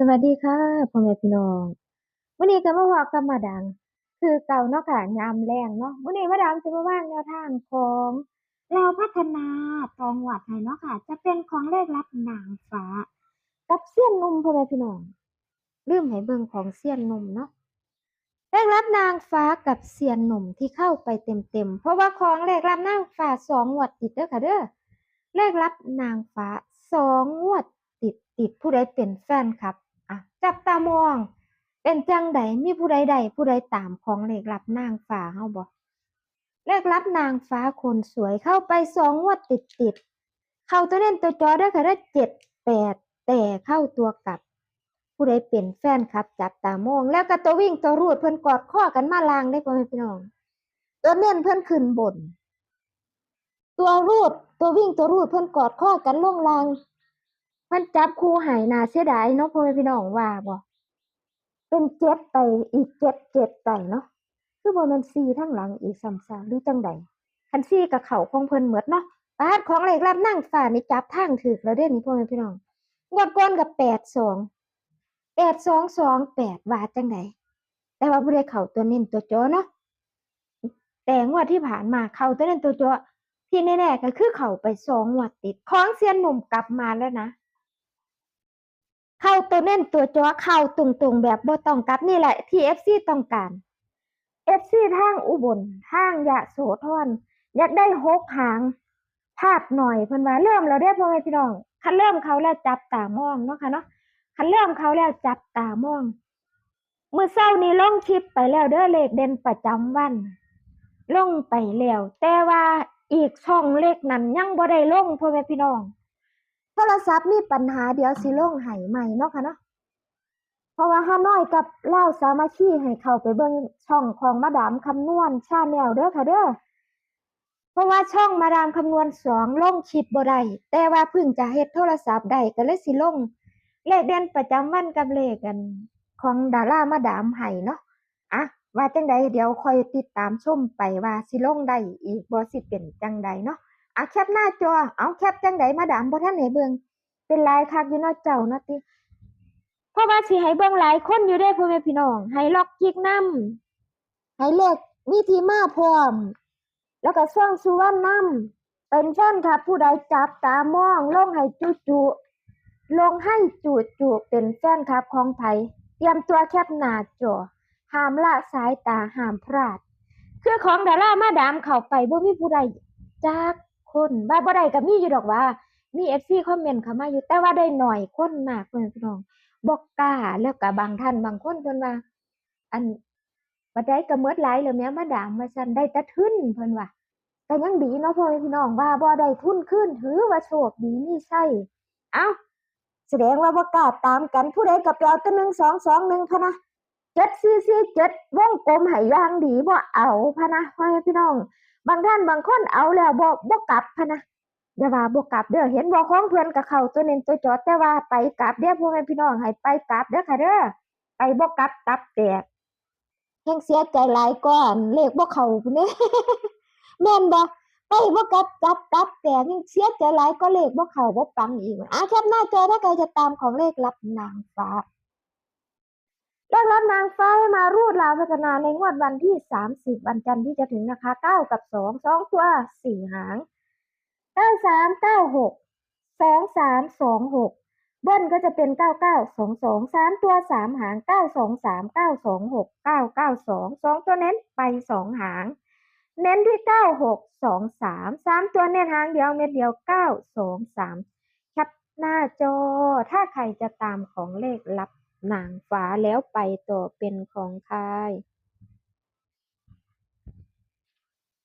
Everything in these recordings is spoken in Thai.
สวัสดีค่ะพ่อแม่พี่น้องมื้อนี้ก็มาเว้ากับมาดามคือเก่าเนาะค่ะยามแลงเนาะมื้อนี้มาดามสิมาว่างแนวทางของลาพัฒนาตองหวัดให้เนาะค่ะ จะเป็นของเลขลับนางฟ้า กับเซียนนุ่มพ่อแม่พี่น้องลืมให้เบิ่งของเซียนนุ่มเนาะเลขลับนางฟ้ากับเซียนนุ่มที่เข้าไปเต็มๆเพราะว่าของเลขลับนางฟ้าสองงวดติดเด้อค่ะเด้อเลขลับนางฟ้าสองงวดติดติดผู้ใดเป็นแฟนคลับ จับตามอง เป็นจังใดมีผู้ใดใดผู้ใดตามของเลขลับนางฟ้าเฮาบ่เลขลับนางฟ้าคนสวยเข้าไปสองงวดติดติดๆเข้าตัวเล่นตัวจอได้ค่ะได้เจ็ดแปดแต่เข้าตัวกลับ ผู้ใดเป็นแฟนครับ จับตามอง แล้วก็ตัววิ่งตัวรูดเพิ่อนกอดข้อกันมาลางได้พ่อแม่พี่น้อง ตัวเน้นเพิ่อนขึ้นบน ตัวรูดตัววิ่งตัวรูดเพิ่อนกอดข้อกันลงลาง มันจับคู่หายนาเสียดายเนาะพ่อแม่พี่น้องว่าบ่เป็นเจ็ดไปอีกเจ็ดเจ็ดไปเนาะคือบ่ม่นสี่ทั้งหลังอีกซ้ำซากหรือจังใดคันสี่กับเขาของเพิ่นหมือดเนาะปาดของเลขลับนั่งฟ้านี่จับทางถูกแล้วเด้นี่พ่อแม่พี่น้องงวดก่อนกับแปดสองแปดสองสองแปดว่าจังใดแต่ว่าบ่ได้เข้าตัวเน้นตัวจอเนาะแต่งวดที่ผ่านมาเข้าตัวเน้นตัวจอที่แน่ๆก็คือเข้าไปสองงวดติดของเซียนหนุ่มกลับมาแล้วนะ เข้าตัวเน้นตัวจ้อเข้าตรงๆ แบบบ่ต้องกลับนี่แหละที่ FC ต้องการ FC ทางอุบลทางยะโสธรอยากได้หกหางพาดหน่อยเพิ่นว่าเริ่มแล้วเด้พ่อแม่พี่น้องคันเริ่มเขาแล้วจับตามองเนาะค่ะเนาะคันเริ่มเขาแล้วจับตามองเมื้อเช้านี้ลงคลิปไปแล้วเด้อเลขเด่นประจำวันลงไปแล้วแต่ว่าอีกช่องเลขนั้นยังบ่ได้ลงพ่อแม่พี่น้อง โทรศัพท์มีปัญหาเดี๋ยวสิลงให้ใหม่เนาะค่ะเนาะเพราะว่าฮาน้อยกับเล่าสามัคคีให้เข้าไปเบิ่งช่องของมาดามคำนวณชาแนลเด้อค่ะเด้อเพราะว่าช่องมาดามคำนวณสองลงคลิปบ่ได้แต่ว่าเพิ่งจะเฮ็ดโทรศัพท์ได้ก็เลยสิลงเลขเด่นประจำวันกับเลขกัน ของดารามาดามให้เนาะอะว่าจังใดเดี๋ยวคอยติดตามชมไปว่าสิลงได้อีกบ่สิเป็นจังใดเนาะ อะแคปหน้าจอ เอาแคปจังไดมาดามบ่ทันให้เบิ่งเป็นลายคักอยู่เนาะเจ้าเนาะติเพราะว่าสิให้เบิ่งหลายคนอยู่เด้พ่อแม่พี่น้อง ให้ล็อกจิกนำให้เลขมีที่มาพร้อม แล้วก็ซ่องสุวรรณนำเป็นแฟนคลับผู้ใดจับตามองลงให้จุจุลงให้จุจุเป็นแฟนคลับของไผเตรียมตัวแคปหน้าจอห้ามละสายตาห้ามพลาด คือของดารามาดามเข้าไปบ่มีผู้ใดจัก คนว่าบ่ได้ก็มีอยู่ดอกว่า มี FC คอมเมนต์เข้ามาอยู่แต่ว่าได้หน่อยคนมากเพิ่นพี่น้องบ่กล้าแล้วก็บางท่านบางคนเพิ่นว่า อันบ่ได้ก็หมดหลายแล้วแม่มาด่ามาซั่นได้แต่ทุนเพิ่นว่าก็ยังดีเนาะพ่อพี่น้องว่าบ่ได้ทุนคืนถือว่าโชคดีมี่ไส้เอ้าแสดงว่าบ่กล้าตามกันผู้ใดก็ไปเอาแต่1221พะนะ7447วงกลมห้อย่างดีบ่เอาพะนะพ่อพี่น้อง บางท่านบางคนเอาแล้วบ่บ่กลับพะนะอย่าว่าบ่กลับเด้อเห็นบ่ของเพิ่นก็เขาตัวเน้นตัวจอดแต่ว่าไปกลับเด้อพ่อแม่พี่น้องให้ไปกลับเด้อค่ะเด้อไปบ่กลับตับแตกแฮงเสียใจหลายก่อนเลขบ่เข้าพุ่นเด้แม่นบ่ไปบ่กลับจับกลับแตกยังเสียใจหลายก็เลขบ่เข้าบ่ปังอีกอะแคปหน้าจอถ้าใครจะตามของเลขลับนางฟ้า เลขรับนางฟ้าให้มารูดลาวพัฒนาในงวดวันที่ 30 วันจันทร์ที่จะถึงนะคะ 9 กับ 2 2 ตัว 4 หาง 93 96 2326 เบิ้ลก็จะเป็น 9922 3 ตัว 3 หาง 923 926 992 2 ตัวเน้นไป 2 หาง เน้นที่ 9623 3 ตัวเน้นหางเดียวเม็ดเดียว 923แคปหน้าจอ ถ้าใครจะตามของเลขลับ นางฟ้าแล้วไปต่อเป็นของใคร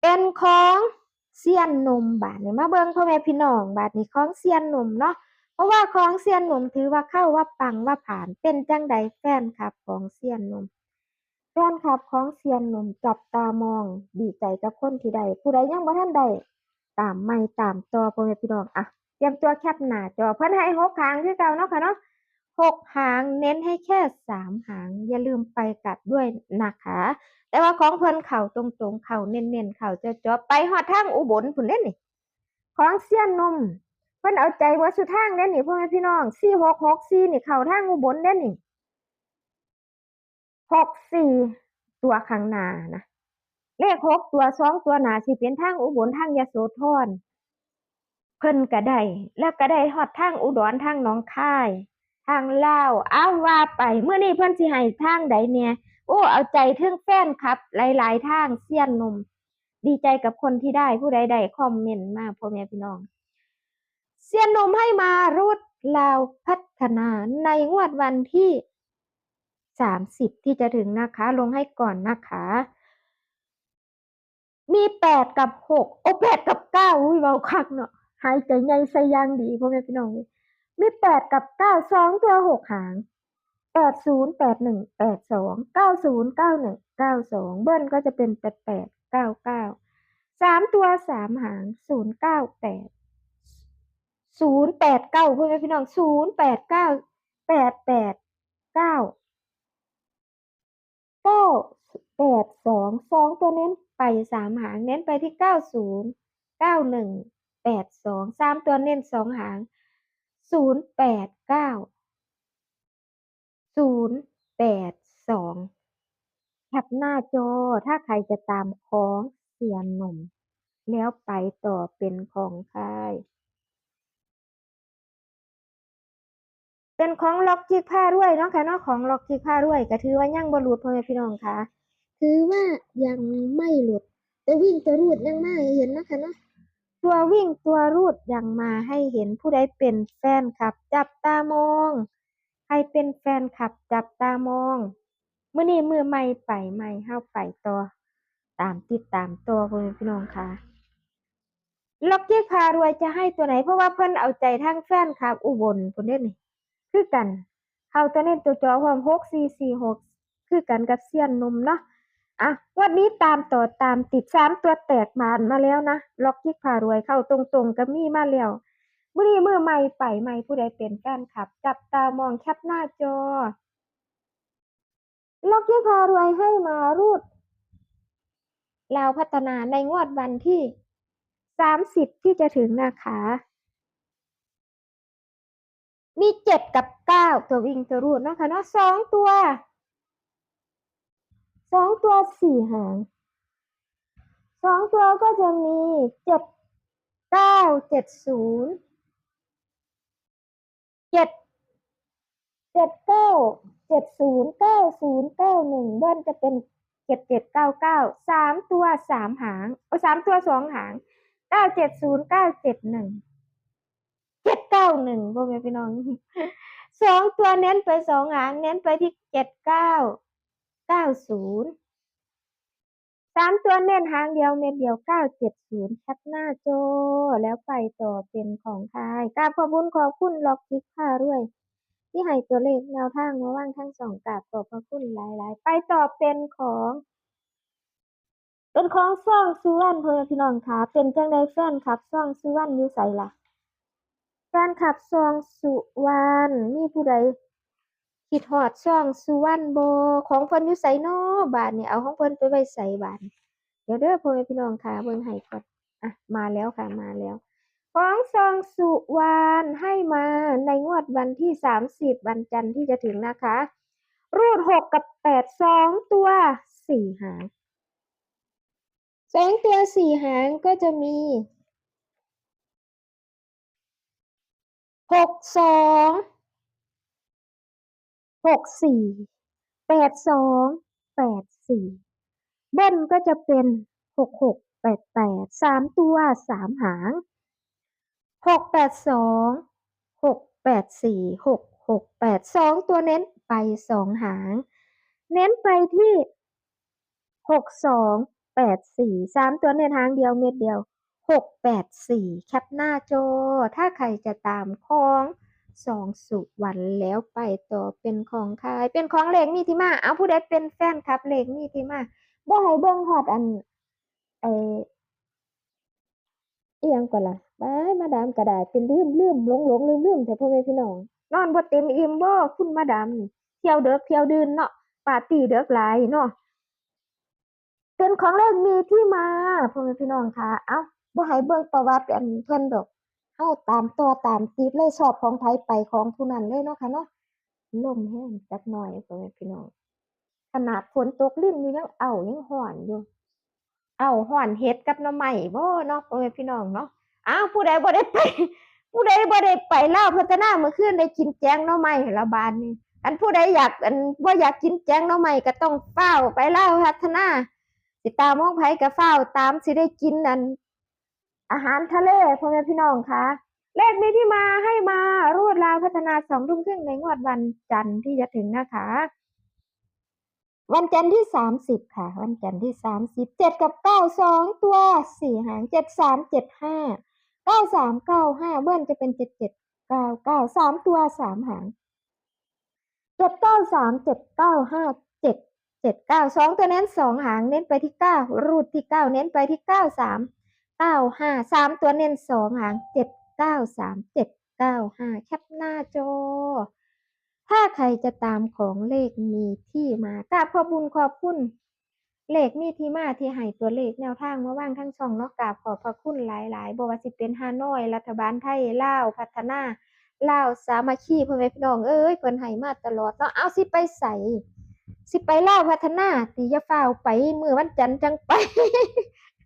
เป็นของเซียนนมบาทนี้มาเบิ่งพ่อแม่พี่น้องบาทนี้ของเซียนนมเนาะเพราะว่าของเซียนนมถือว่าเข้าว่าปังว่าผ่านเป็นจังใดแฟนคลับของเซียนนมแฟนคลับของเซียนหนุ่มจับตามอง ดีใจกับคนที่ได้ผู้ใดยังบ่ทันได้ตามไม่ตามต่อพ่อแม่พี่น้องอะเตรียมตัวแคปหน้าจอเพิ่นให้หกครั้งคือเก่าเนาะค่ะเนาะ หกหางเน้นให้แค่สามหาง อย่าลืมไปกลับด้วยนะคะ แต่ว่าของเพิ่นเข่าตรงๆ เข่าเน้นๆ เข่าเจาะๆไปหอดทางอุบลพุ่นเด้นี่ของเสี้ยนนมพิ่นเอาใจเบิดสุดทางเด้นี่พ่อแม่พี่น้อง4664นี่เข้าทางอุบลเด้นี่64ตัวข้างหน้านะเลข6ตัวสองตัวหนาสิเป็นทางอุบลทางยโสธรเพิ่นก็ได้แล้วก็ได้ฮอดทางอุดรทางหนองคาย ทางลาวอ้าวว่าไปเมื้อนี้เพิ่นสิให้ทางใดแหน่ยโอ้เอาใจถึงแฟนคลับ หลาย ๆ ทางเซียนนมดีใจกับคนที่ได้ผู้ใดได้คอมเมนต์มาพ่อแม่พี่น้องเซียนนมให้มารูดลาวพัฒนาในงวดวันที่30ที่จะถึงนะคะ ลงให้ก่อนนะคะ มี8กับ6โอ้8กับ9อุ้ยเว้าคักเนาะหายใจใหญ่ใส่ยางดีพ่อแม่พี่น้องเอ้ย มีแปดกับเก้าสองตัวหกหางแปดศูนย์แปดหนึ่งแปดสองเก้าศูนย์เก้าหนึ่งเก้าสองเบิ้ลก็จะเป็นแปดแปดเก้าเก้าสามตัวสามหางศูนย์เก้าแปดศูนย์แปดเก้าเพื่พี่น้องศูนย์แปดเก้าแปดแปดเก้าก็แปดสองสองตัวเน้นไปสามหางเน้นไปที่เก้าศูนย์เก้าหนึ่งแปดสองสามตัวเน้นสองหาง ศูนย์แปดเก้าศูนย์แปดสองแคปหน้าจอถ้าใครจะตามของเสียนหนุ่ม แล้วไปต่อเป็นของค่ายเป็นของล็อกจิกผ้ารวยเนาะค่ะเนาะของล็อกจิกผ้ารวยก็ถือว่ายังบ่หลุดพ่อแม่พี่น้องค่ะถือว่ายังไม่หลุดตัววิ่งตัวรูดยังมาให้เห็นนะคะเนาะ ตัววิ่งตัวรูดยังมาให้เห็นผู้ใดเป็นแฟนคลับ จับตามอง ใครเป็นแฟนคลับจับตามองเมื้อนี้มือใหม่ไปใหม่เฮาไปต่อ ตามติดตามตัวพ่อแม่พี่น้องค่ะล็อกเก็พารวยจะให้ตัวไหน เพราะว่าเพิ่อนเอาใจทางแฟนคลับ อุบลพุ่นเด้นี่คือกัน เขาตัวเน้นตัวจอความหกสี่สี่หกคือกันกับเซียนนมเนาะ อะวันนี้ตามต่อตามติดสามตัวแตกมานมาแล้วนะล็อกกิ๊กพารวยเข้าตรงๆก็มีมาแล้วมื่อนี้มือใหม่ไปใหม่ผู้ใดเป็นแฟนคลับ จับตามองแคปหน้าจอ ล็อกกิ๊กพารวยให้มารูดลาวพัฒนาในงวดวันที่สามสิบที่จะถึงนะคะ มีเจ็ดกับเก้าตัววิ่งตัวรูดนะคะเนาะสองตัว สองตัวสี่หางสองตัวก็จะมีเจ็ดเก้าเจ็ดศูนย์เจ็ดเจ็ดเก้าเจ็ดศูนย์เก้าศูนย์เก้าหนึ่งเบิ้ลจะเป็นเจ็ดเจ็ดเก้าเก้าสามตัวสามหางเอาสามตัวสองหางเก้าเจ็ดศูนย์เก้าเจ็ดหนึ่งเจ็ดเก้าหนึ่งพ่อแม่พี่น้องสองตัวเน้นไปสองหางเน้นไปที่เจ็ดเก้า เก้าศูนย์สามตัวเน้นหางเดียวเม็ดเดียวเก้าเจ็ดศูนย์ชัดหน้าโจ แล้วไปต่อเป็นของทายกราบขอบคุณขอบคุณล็อกคิกค่าด้วย ที่ให้ตัวเลขแนวทางมาว่างทั้งสองกราบขอบพระคุณหลาย ๆ ไปต่อเป็นของเป็นของซ่องซูวันเพื่อพี่น้องค่ะเป็นจังไดแฟนครับซ่องซูวันอยู่ใส่ละแฟนคลับซองสุวรรณมีผู้ใด คิดฮอดช่องสุวรรณโบของเพิ่นอยู่ไสน้อบาดนี้เอาของเพิ่นไปไว้ไสบาดนี้เดี๋ยวเด้อพ่อแม่พี่น้องค่ะเบิ่งให้ก่อนอะมาแล้วค่ะมาแล้วของซองสุวรรณให้มาในงวดวันที่ 30 วันจันทร์ที่จะถึงนะคะ รูด 6 กับ 8 2 ตัว 4 หางสองตัว 4 หางก็จะมีหกสอง หกสี่แปดสองแปดสี่เบิ้ลก็จะเป็นหกหกแปดแปดสามตัวสามหางหกแปดสองหกแปดสี่หกหกแปดสองตัวเน้นไปสองหาง เน้นไปที่หกสองแปดสี่สามตัวเน้นหางเดียวเม็ดเดียวหกแปดสี่แคปหน้าจอถ้าใครจะตามของ สองสุวรรณแล้วไปต่อเป็นของใครเป็นของเหลขมีที่มา เอาผู้ใดเป็นแฟนครับเหลขมีที่มาบ่ให้เบิ่งฮอดอันไออียงก่อนล่ะบายมาดามก็ได้เป็นลืมลืมหลงหลงลืมลืมแต่พ่อแม่พี่น้องนอนบ่เต็มอิ่มบ่คุณมาดามนี่เที่ยวเด้อเที่ยวดื่นเนาะปาร์ตี้เด้อหลายเนาะเป็นของเลขมีที่มาพ่อแม่พี่น้องค่ะ เอ้าบ่ให้เบิ่งประวัติอันเพิ่นดอก เฮาตามต่อตามติดเลยชอบของไผไปของผู้นั้นเลยเนาะค่ะเนาะลมแรงจักหน่อยพ่อแม่พี่น้องขนาดฝนตกลิ้นอยู่ยังเอายังร้อนอยู่ เอาวร้อนเฮ็ดกับหน่อไม้บ่เนาะพ่อแม่พี่น้องเนาะอ้าวผู้ใดบ่ได้ไป ผู้ใดบ่ได้ไปเล่าพัฒนาเมื่อคืนได้กินแกงหน่อไม้แล้วบาดนี้อันผู้ใดอยากอันบ่าอยากกินแกงหน่อไม้ก็ต้องฟ้าไปเล่าพัฒนาสิดตามมองไผก็ฟ้าตามสิได้กินอัน อาหารทะเลพ่อแม่พี่น้องคะเลขมีที่มาให้มารูดลาวพัฒนาสองทุ่มครึ่งในงวดวันจันทร์ที่จะถึงนะคะ วันจันทร์ที่สามสิบค่ะ วันจันทร์ที่สามสิบเจ็ดกับเก้าสองตัวสี่หางเจ็ดสามเจ็ดห้าเก้าสามเก้าห้าเบิ้ลจะเป็นเจ็ดเจ็ดเก้าเก้าสามตัวสามหางเจ็ดเก้าสามเจ็ดเก้าห้าเจ็ดเจ็ดเก้าสองตัวเน้นสองหางเน้นไปที่เก้ารูดที่เก้าเน้นไปที่เก้าสาม เก้าห้าสามตัวเน้นสองหางเจ็ดเก้าสามเจ็ดเก้าห้าแคปหน้าจอ ถ้าใครจะตามของเลขมีที่มากราบขอบุญขอบคุณเลขมีที่มาที่ให้ตัวเลขแนวทางมาว่างทั้งช่องเนาะกราบขอบพระคุณหลายๆบว่าสิเป็นฮานอย รัฐบาลไทยลาวพัฒนาลาวสามัคคีพ่อแม่พี่น้องเอ้ยเพิ่นให้มาตลอดเนาะเอาสิไปใส่สิไปลาวพัฒนาติยาฟ้าวไปมือวันจันทร์จังไป